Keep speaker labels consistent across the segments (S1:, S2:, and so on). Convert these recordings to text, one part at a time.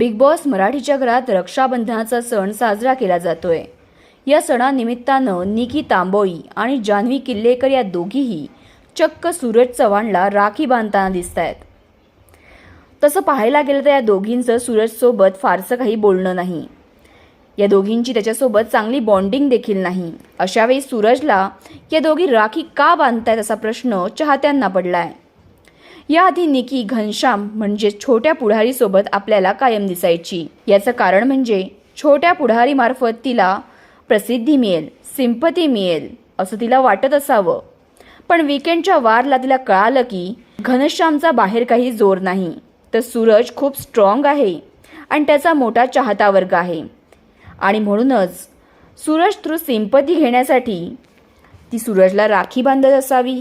S1: Big boss मराठीच्या घरात रक्षाबंधनाचा सण साजरा केला जातोय. या सणानिमित्तानं निकी तांबोई आणि जान्हवी किल्लेकर या दोघीही चक्क सूरज चव्हाणला राखी बांधताना दिसत आहेत तसं पाहायला गेलं तर या दोघींचं सूरजसोबत फारसं काही बोलणं नाही. या दोघींची त्याच्यासोबत चांगली बॉन्डिंग देखील नाही. अशावेळी सूरजला या दोघी राखी का बांधतायत असा प्रश्न चाहत्यांना पडला आहे याआधी निकी घनश्याम म्हणजे छोट्या पुढारीसोबत आपल्याला कायम दिसायची. याचं कारण म्हणजे छोट्या पुढारीमार्फत तिला प्रसिद्धी मिळेल सिंपती मिळेल असं तिला वाटत असावं. पण विकेंडच्या वारला तिला कळालं की घनश्यामचा बाहेर काही जोर नाही. तर सूरज खूप स्ट्रॉंग आहे आणि त्याचा मोठा चाहता वर्ग आहे. आणि म्हणूनच सूरज थ्रू सिंपती घेण्यासाठी ती सूरजला राखी बांधत असावी.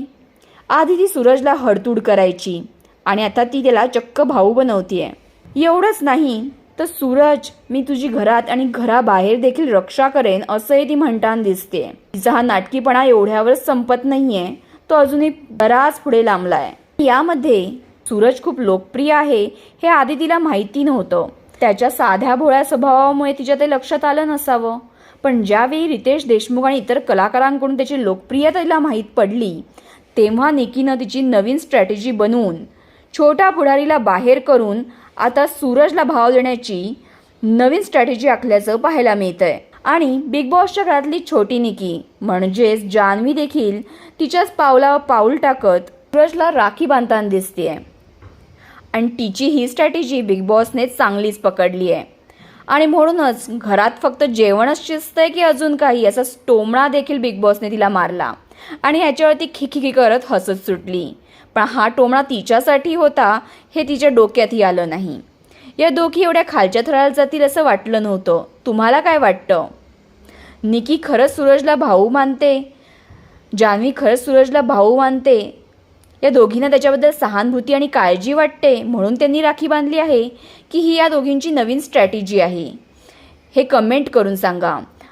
S1: आधी ती सूरजला हडतूड करायची आणि आता ती त्याला चक्क भाऊ बनवतीये. एवढंच नाही तर सूरज मी तुझी घरात आणि घराबाहेर देखील रक्षा करेन असंही ती म्हणताना दिसते तिचा हा नाटकीपणा एवढ्यावरच संपत नाहीये तो अजूनही बराच पुढे लांबलाय. यामध्ये सूरज खूप लोकप्रिय आहे हे आधी तिला माहिती नव्हतं. त्याच्या साध्या भोळ्या स्वभावामुळे तिच्या ते लक्षात आलं नसावं. पण ज्यावेळी रितेश देशमुख आणि इतर कलाकारांकडून त्याची लोकप्रियता तिला माहीत पडली तेव्हा निकीनं तिची नवीन स्ट्रॅटेजी बनवून छोट्या पुढारीला बाहेर करून आता सूरजला भाव देण्याची नवीन स्ट्रॅटेजी आखल्याचं पाहायला मिळतंय. आणि बिग बॉसच्या घरातली छोटी निकी म्हणजेच जान्हवी देखील तिच्याच पावलावर पाऊल टाकत सूरजला राखी बांधताना दिसतेय. आणि तिची ही स्ट्रॅटेजी बिग बॉसने चांगलीच पकडली आहे आणि म्हणूनच घरात फक्त जेवणच शिजतंय की अजून काही असा टोमणा देखील बिग बॉसने तिला मारला. आणि ह्याच्यावरती खिखिखी करत हसत सुटली. पण हा टोमणा तिच्यासाठी होता हे तिच्या डोक्यातही आलं नाही. या दोघी एवढ्या खालच्या थराला जातील असं वाटलं नव्हतं. तुम्हाला काय वाटतं? निकी खरंच सूरजला भाऊ मानते? जान्हवी खरंच सूरजला भाऊ मानते? या दोघींना त्याच्याबद्दल सहानुभूती आणि काळजी वाटते म्हणून त्यांनी राखी बांधली आहे की ही या दोघींची नवीन स्ट्रॅटेजी आहे. हे कमेंट करून सांगा.